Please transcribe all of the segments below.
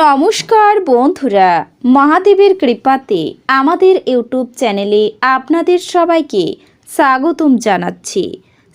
নমস্কার বন্ধুরা, মহাদেবের কৃপাতে আমাদের ইউটিউব চ্যানেলে আপনাদের সবাইকে স্বাগতম জানাচ্ছি।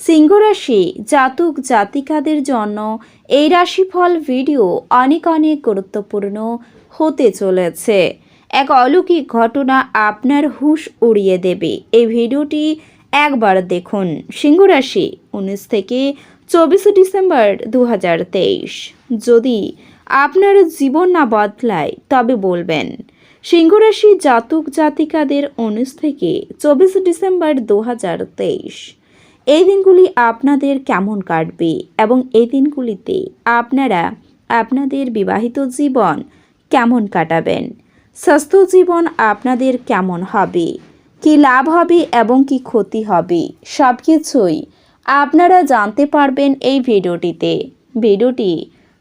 সিংহরাশি জাতক জাতিকাদের জন্য এই রাশিফল ভিডিও অনেক অনেক গুরুত্বপূর্ণ হতে চলেছে। এক অলৌকিক ঘটনা আপনার হুঁশ উড়িয়ে দেবে। এই ভিডিওটি একবার দেখুন। সিংহরাশি উনিশ থেকে চব্বিশে ডিসেম্বর দু হাজার তেইশ। যদি আপনার জীবন না বদলায়, তবে বলবেন। সিংহরাশি জাতক জাতিকাদের উনিশ থেকে চব্বিশে ডিসেম্বর দু হাজার তেইশ। এই দিনগুলি আপনাদের কেমন কাটবে এবং এই দিনগুলিতে আপনারা আপনাদের বিবাহিত জীবন কেমন কাটাবেন? স্বাস্থ্য জীবন আপনাদের কেমন হবে? কি লাভ হবে এবং কি ক্ষতি হবে? সব কিছুই আপনারা জানতে পারবেন এই ভিডিওটিতে। ভিডিওটি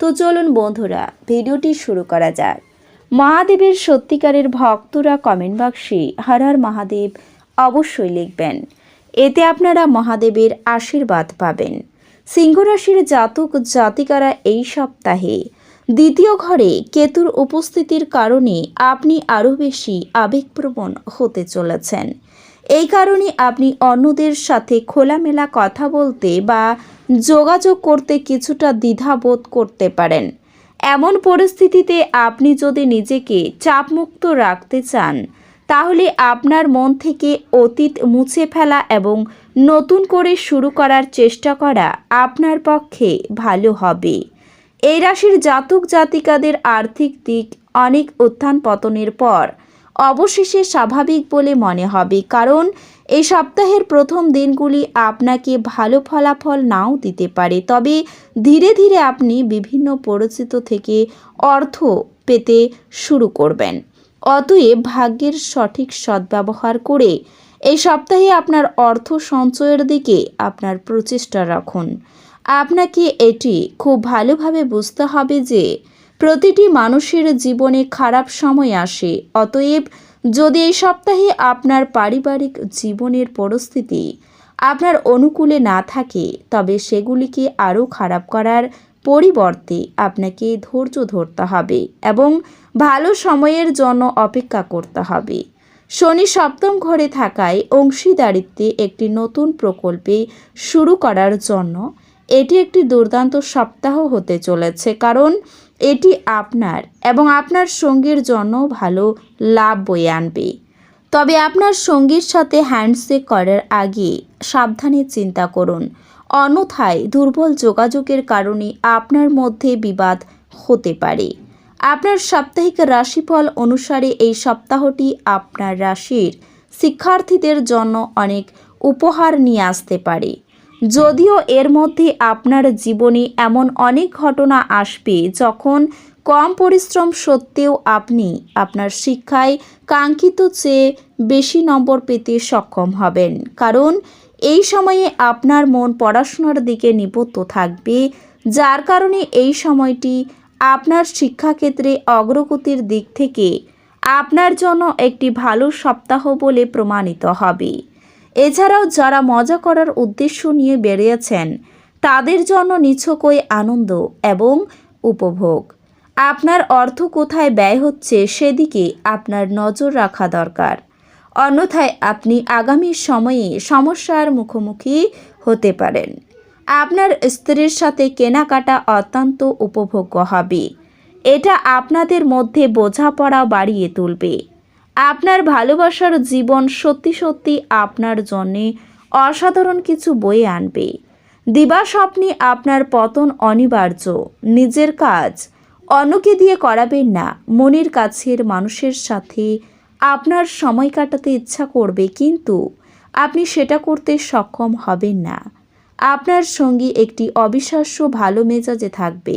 তো চলুন বন্ধুরা, ভিডিওটি শুরু করা যাক। মহাদেবের সত্যিকারের ভক্তরা কমেন্ট বাক্সে হর হর মহাদেব অবশ্যই লিখবেন। এতে আপনারা মহাদেবের আশীর্বাদ পাবেন। সিংহরাশির জাতক জাতিকারা এই সপ্তাহে দ্বিতীয় ঘরে কেতুর উপস্থিতির কারণে আপনি আরও বেশি আবেগপ্রবণ হতে চলেছেন। এই কারণে আপনি অন্যদের সাথে খোলামেলা কথা বলতে বা যোগাযোগ করতে কিছুটা দ্বিধাবোধ করতে পারেন। এমন পরিস্থিতিতে আপনি যদি নিজেকে চাপমুক্ত রাখতে চান, তাহলে আপনার মন থেকে অতীত মুছে ফেলা এবং নতুন করে শুরু করার চেষ্টা করা আপনার পক্ষে ভালো হবে। এই রাশির জাতক জাতিকাদের আর্থিক দিক অনেক উত্থান পতনের পর অবশেষে স্বাভাবিক বলে মনে হবে, কারণ এই সপ্তাহের প্রথম দিনগুলি আপনাকে ভালো ফলাফল নাও দিতে পারে। তবে ধীরে ধীরে আপনি বিভিন্ন পরিচিত থেকে অর্থ পেতে শুরু করবেন। অতএব ভাগ্যের সঠিক সদ্ব্যবহার করে এই সপ্তাহে আপনার অর্থ সঞ্চয়ের দিকে আপনার প্রচেষ্টা রাখুন। আপনাকে এটি খুব ভালোভাবে বুঝতে হবে যে প্রতিটি মানুষের জীবনে খারাপ সময় আসে। অতএব যদি এই সপ্তাহে আপনার পারিবারিক জীবনের পরিস্থিতি আপনার অনুকূলে না থাকে, তবে সেগুলিকে আরও খারাপ করার পরিবর্তে আপনাকে ধৈর্য ধরতে হবে এবং ভালো সময়ের জন্য অপেক্ষা করতে হবে। শনি সপ্তম ঘরে থাকায় অংশীদারিত্বে একটি নতুন প্রকল্পে শুরু করার জন্য এটি একটি দুর্দান্ত সপ্তাহ হতে চলেছে, কারণ এটি আপনার এবং আপনার সঙ্গীর জন্য ভালো লাভ বয়ে আনবে। তবে আপনার সঙ্গীর সাথে হ্যান্ডশেক করার আগে সাবধানে চিন্তা করুন। অন্যথায় দুর্বল যোগাযোগের কারণে আপনার মধ্যে বিবাদ হতে পারে। আপনার সাপ্তাহিক রাশিফল অনুসারে এই সপ্তাহটি আপনার রাশির শিক্ষার্থীদের জন্য অনেক উপহার নিয়ে আসতে পারে। যদিও এর মধ্যে আপনার জীবনে এমন অনেক ঘটনা আসবে যখন কম পরিশ্রম সত্ত্বেও আপনি আপনার শিক্ষায় কাঙ্ক্ষিত চেয়ে বেশি নম্বর পেতে সক্ষম হবেন। কারণ এই সময়ে আপনার মন পড়াশোনার দিকে নিবদ্ধ থাকবে, যার কারণে এই সময়টি আপনার শিক্ষাক্ষেত্রে অগ্রগতির দিক থেকে আপনার জন্য একটি ভালো সপ্তাহ বলে প্রমাণিত হবে। এছাড়াও যারা মজা করার উদ্দেশ্য নিয়ে বেরিয়েছেন, তাদের জন্য নিছকই আনন্দ এবং উপভোগ। আপনার অর্থ কোথায় ব্যয় হচ্ছে সেদিকে আপনার নজর রাখা দরকার। অন্যথায় আপনি আগামী সময়ে সমস্যার মুখোমুখি হতে পারেন। আপনার স্ত্রীর সাথে কেনাকাটা অত্যন্ত উপভোগ্য হবে। এটা আপনাদের মধ্যে বোঝাপড়া বাড়িয়ে তুলবে। আপনার ভালোবাসার জীবন সত্যি সত্যি আপনার জন্যে অসাধারণ কিছু বয়ে আনবে। দিবা স্বপ্নে আপনার পতন অনিবার্য, নিজের কাজ অন্যকে দিয়ে করাবেন না, মনের কাছের মানুষের সাথে আপনার সময় কাটাতে ইচ্ছা করবে কিন্তু আপনি সেটা করতে সক্ষম হবেন না। আপনার সঙ্গী একটি অবিশ্বাস্য ভালো মেজাজে থাকবে।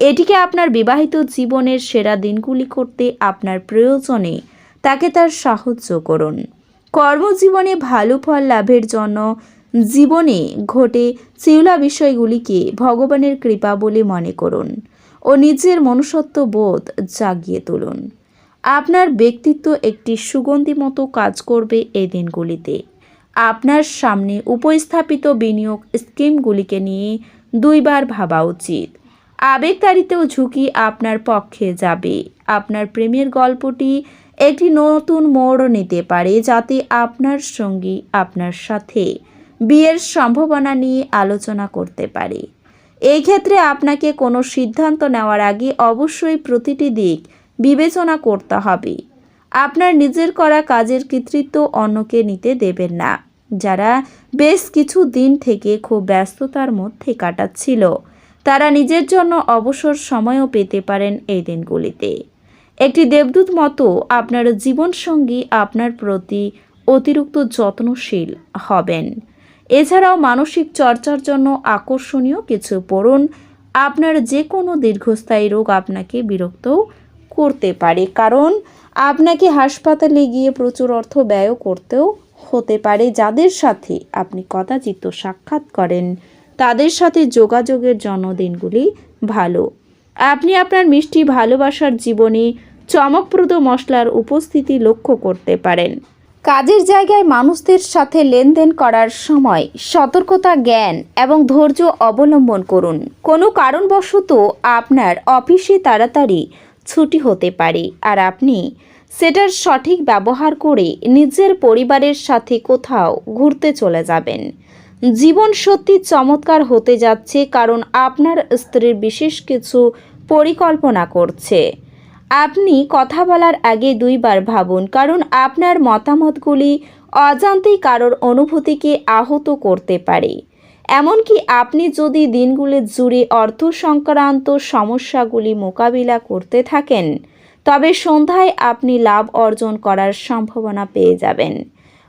এটিকে আপনার বিবাহিত জীবনের সেরা দিনগুলি করতে আপনার প্রয়োজনে তাকে তার সাহায্য করুন। কর্মজীবনে ভালো ফল লাভের জন্য জীবনে ঘটে চিউলা বিষয়গুলিকে ভগবানের কৃপা বলে মনে করুন ও নিজের মনুষ্যত্ব বোধ জাগিয়ে তুলুন। আপনার ব্যক্তিত্ব একটি সুগন্ধি মতো কাজ করবে এই দিনগুলিতে। আপনার সামনে উপস্থাপিত বিনিয়োগ স্কিমগুলিকে নিয়ে দুইবার ভাবা উচিত। আবেগতাড়িতেও ঝুঁকি আপনার পক্ষে যাবে। আপনার প্রেমের গল্পটি একটি নতুন মোড় নিতে পারে যাতে আপনার সঙ্গী আপনার সাথে বিয়ের সম্ভাবনা নিয়ে আলোচনা করতে পারে। এই ক্ষেত্রে আপনাকে কোনো সিদ্ধান্ত নেওয়ার আগে অবশ্যই প্রতিটি দিক বিবেচনা করতে হবে। আপনার নিজের করা কাজের কৃতিত্ব অন্যকে নিতে দেবেন না। যারা বেশ কিছু দিন থেকে খুব ব্যস্ততার মধ্যে কাটাচ্ছিল, তারা নিজের জন্য অবসর সময়ও পেতে পারেন এই দিনগুলিতে। একটি দেবদূত মতো আপনার জীবনসঙ্গী আপনার প্রতি অতিরিক্ত যত্নশীল হবেন। এছাড়াও মানসিক চর্চার জন্য আকর্ষণীয় কিছু পড়ুন। আপনার যে কোনো দীর্ঘস্থায়ী রোগ আপনাকে বিরক্ত করতে পারে, কারণ আপনাকে হাসপাতালে গিয়ে প্রচুর অর্থ ব্যয় করতেও হতে পারে, যাদের সাথে আপনি কদাচিত সাক্ষাৎ করেন। তাদের সাথে যোগাযোগের জন্য দিনগুলি ভালো। আপনি আপনার মিষ্টি ভালোবাসার জীবনে চমকপ্রদ মশলার উপস্থিতি লক্ষ্য করতে পারেন। কাজের জায়গায় মানুষদের সাথে লেনদেন করার সময় সতর্কতা, জ্ঞান এবং ধৈর্য অবলম্বন করুন। কোনো কারণবশত আপনার অফিসে তাড়াতাড়ি ছুটি হতে পারে আর আপনি সেটার সঠিক ব্যবহার করে নিজের পরিবারের সাথে কোথাও ঘুরতে চলে যাবেন। জীবন সত্যি চমৎকার হতে যাচ্ছে কারণ আপনার স্ত্রীর বিশেষ কিছু পরিকল্পনা করছে। আপনি কথা বলার আগে দুইবার ভাবুন, কারণ আপনার মতামতগুলি অজান্তেই কারোর অনুভূতিকে আহত করতে পারে। এমনকি আপনি যদি দিনগুলি জুড়ে অর্থ সংক্রান্ত সমস্যাগুলি মোকাবিলা করতে থাকেন, তবে সন্ধ্যায় আপনি লাভ অর্জন করার সম্ভাবনা পেয়ে যাবেন।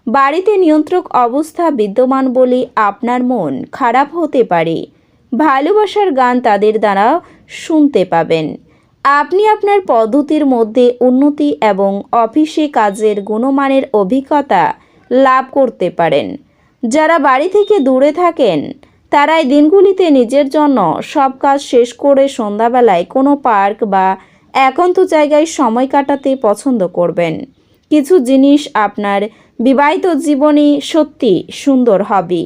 বাড়িতে নিয়ন্ত্রক অবস্থা বিদ্যমান বলে আপনার মন খারাপ হতে পারে। ভালোবাসার গান তাদের দ্বারা শুনতে পাবেন। আপনি আপনার পদ্ধতির মধ্যে উন্নতি এবং অফিসে কাজের গুণমানের অভিজ্ঞতা লাভ করতে পারেন। যারা বাড়ি থেকে দূরে থাকেন তারা এই দিনগুলিতে নিজের জন্য সব কাজ শেষ করে সন্ধ্যাবেলায় কোনো পার্ক বা একান্ত জায়গায় সময় কাটাতে পছন্দ করবেন। কিছু জিনিস আপনার বিবাহিত জীবনে সত্যি সুন্দর হবে।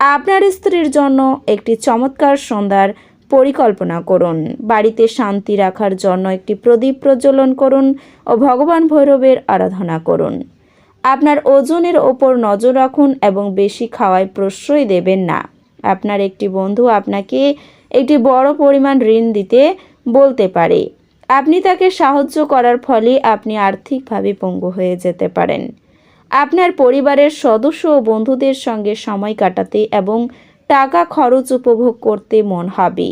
আপনার স্ত্রীর জন্য একটি চমৎকার সন্ধ্যার পরিকল্পনা করুন। বাড়িতে শান্তি রাখার জন্য একটি প্রদীপ প্রজ্বলন করুন ও ভগবান ভৈরবের আরাধনা করুন। আপনার ওজনের ওপর নজর রাখুন এবং বেশি খাওয়ায় প্রশ্রয় দেবেন না। আপনার একটি বন্ধু আপনাকে একটি বড় পরিমাণ ঋণ দিতে বলতে পারে। আপনি তাকে সাহায্য করার ফলে আপনি আর্থিকভাবে পঙ্গু হয়ে যেতে পারেন। আপনার পরিবারের সদস্য ও বন্ধুদের সঙ্গে সময় কাটাতে এবং টাকা খরচ উপভোগ করতে মন হবে।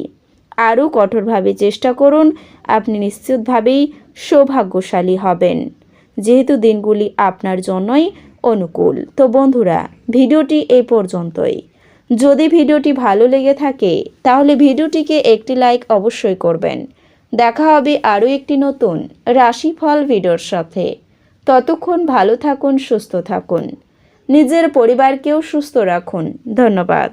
আরও কঠোরভাবে চেষ্টা করুন, আপনি নিশ্চিতভাবেই সৌভাগ্যশালী হবেন। যেহেতু দিনগুলি আপনার জন্যই অনুকূল। তো বন্ধুরা, ভিডিওটি এই পর্যন্তই। যদি ভিডিওটি ভালো লেগে থাকে, তাহলে ভিডিওটিকে একটি লাইক অবশ্যই করবেন। দেখা হবে আরও একটি নতুন রাশিফল ভিডিওর সাথে। ততক্ষণ ভালো থাকুন, সুস্থ থাকুন। নিজের পরিবারকেও সুস্থ রাখুন। ধন্যবাদ।